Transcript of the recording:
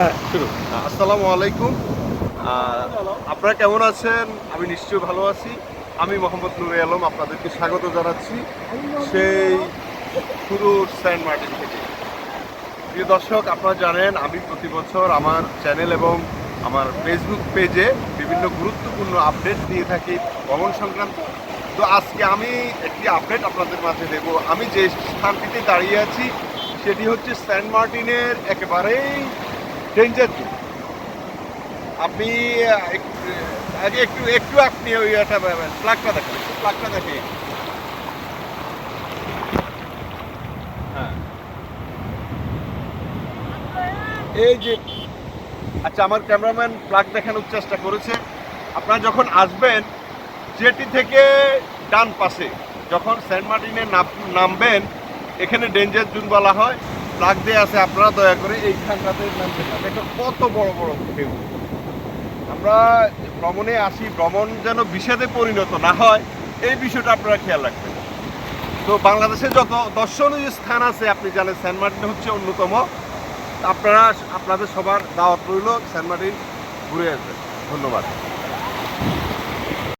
আসসালামু আলাইকুম। আপনারা কেমন আছেন? আমি নিশ্চয়ই ভালো আছি। আমি মোহাম্মদ নুরে আলম, আপনাদেরকে স্বাগত জানাচ্ছি সেই শুরু সেন্ট মার্টিন থেকে। প্রিয় দর্শক, আপনারা জানেন, আমি প্রতি বছর আমার চ্যানেল এবং আমার ফেসবুক পেজে বিভিন্ন গুরুত্বপূর্ণ আপডেট দিয়ে থাকি ভ্রমণ সংক্রান্ত। তো আজকে আমি একটি আপডেট আপনাদের মাঝে দেব। আমি যে স্থানটিতে দাঁড়িয়ে আছি, সেটি হচ্ছে সেন্ট মার্টিনের একেবারেই ডেঞ্জার জোন আপনি আগে একটু একটু আপনি ওই একটা প্লাগটা দেখেন, একটু প্লাগটা দেখে হ্যাঁ। এই যে আচ্ছা আমার ক্যামেরাম্যান প্লাগ দেখানোর চেষ্টা করেছে। আপনারা যখন আসবেন জেটি থেকে ডান পাশে, যখন সেন্ট মার্টিনে নাম- নামবেন, এখানে ডেঞ্জার জোন বলা হয়। প্লাগ দিয়ে আছে, আপনারা দয়া করে এইখানটাতে নামবেন না দেখো কত বড় বড় ঢেউ। আমরা ভ্রমণে আসি, ভ্রমণ যেন বিষাদে পরিণত না হয়, এই বিষয়টা আপনারা খেয়াল রাখবেন। তো বাংলাদেশে যত দর্শনীয় স্থান আছে, আপনি জানেন সেন্ট হচ্ছে অন্যতম। আপনারা, আপনাদের সবার দাওয়াত রইল সেন্ট ঘুরে আসবেন। ধন্যবাদ।